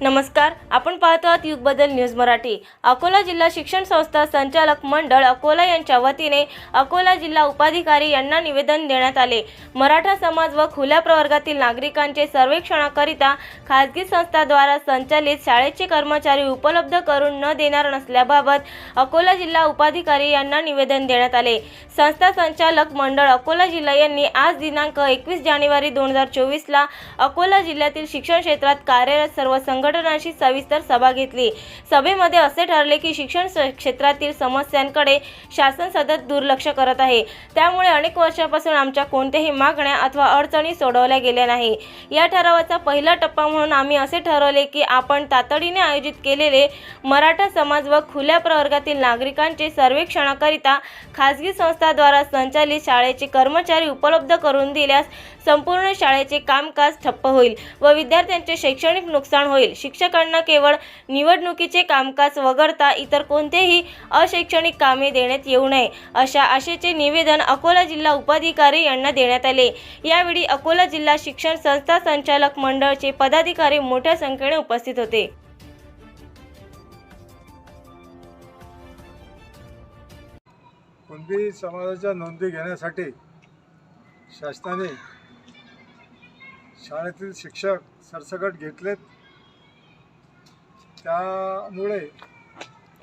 नमस्कार आपण पाहतो आहात युग बदल न्यूज मराठी. अकोला जिल्हा शिक्षण संस्था संचालक मंडळ अकोला यांच्या वतीने अकोला जिल्हा उपाधिकारी यांना निवेदन देण्यात आले. मराठा समाज व खुल्या प्रवर्गातील नागरिकांचे सर्वेक्षणाकरिता खाजगी संस्थाद्वारा संचालित शाळेचे कर्मचारी उपलब्ध करून न देणार नसल्याबाबत अकोला जिल्हा उपाधिकारी यांना निवेदन देण्यात आले. संस्था संचालक मंडळ अकोला जिल्हा यांनी आज दिनांक एकवीस जानेवारी दोन हजार चोवीसला अकोला जिल्ह्यातील शिक्षण क्षेत्रात कार्यरत सर्व संघ संघटनांशी सविस्तर सभा घेतली. सभेमध्ये असे ठरले की शिक्षण क्षेत्रातील समस्यांकडे शासन सतत दुर्लक्ष करत आहे. त्यामुळे अनेक वर्षापासून आमच्या कोणत्याही मागण्या अथवा अडचणी सोडवल्या गेल्या नाही. या ठरावाचा पहिला टप्पा म्हणून आम्ही असे ठरवले की आपण तातडीने आयोजित केलेले मराठा समाज व खुल्या प्रवर्गातील नागरिकांचे सर्वेक्षणाकरिता खासगी संस्थाद्वारा संचालित शाळेचे कर्मचारी उपलब्ध करून दिल्यास संपूर्ण शाळेचे कामकाज ठप्प होईल व विद्यार्थ्यांचे शैक्षणिक नुकसान होईल. शिक्षकांना केवळ निवडणुकीचे कामकाज वगळता इतर कोणतेही अशैक्षणिक कामे देण्यात येऊ नये अशा आशेचे निवेदन अकोला जिल्हा उपाधिकारी यांना देण्यात आले. यावेळी अकोला जिल्हा शिक्षण संस्था संचालक मंडळचे पदाधिकारी मोठ्या संख्येने उपस्थित होते. कुणबी समाजाच्या नोंदी घेण्यासाठी शासनाने शाळेतील शिक्षक सरसकट घेतलेत. त्यामुळे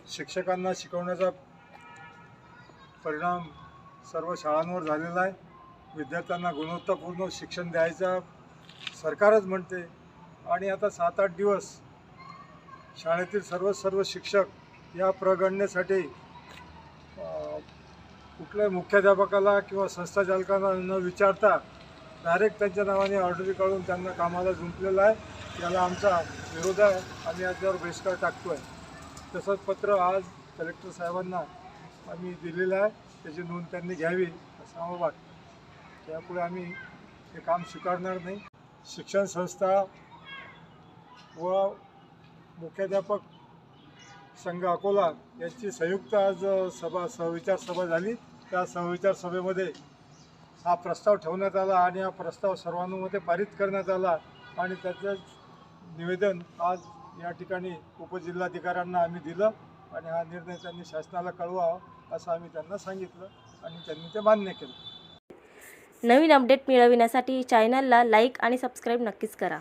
शिक्षकांना शिकवण्याचा परिणाम सर्व शाळांवर झालेला आहे. विद्यार्थ्यांना गुणवत्तापूर्ण शिक्षण द्यायचा सरकारच म्हणते. आणि आता सात आठ दिवस शाळेतील सर्व सर्व शिक्षक या प्रगणनेसाठी कुठल्याही मुख्याध्यापकाला किंवा संस्थाचालकांना न विचारता डायरेक्ट त्यांच्या नावाने ऑर्डरी काढून त्यांना कामाला जुंपलेलं आहे. याला आमचा विरोध आहे. आम्ही याच्यावर बहिष्कार टाकतो आहे तसंच पत्र आज कलेक्टर साहेबांना आम्ही दिलेलं आहे. त्याची नोंद त्यांनी घ्यावी असं आम्हाला वाटतं. त्यापुढे आम्ही हे काम स्वीकारणार नाही. शिक्षण संस्था व मुख्याध्यापक संघ अकोला यांची संयुक्त आज सभा सहविचार सभा झाली. त्या सहविचार सभेमध्ये हा प्रस्ताव ठेवण्यात आला आणि हा प्रस्ताव सर्वानुमते पारित करण्यात आला आणि त्याचं निवेदन आज या ठिकाणी उपजिल्हाधिकाऱ्यांना आम्ही दिलं आणि हा निर्णय त्यांनी शासनाला कळवावा असं आम्ही त्यांना सांगितलं आणि त्यांनी ते मान्य केलं. नवीन अपडेट मिळविण्यासाठी चॅनलला लाईक आणि सबस्क्राईब नक्कीच करा.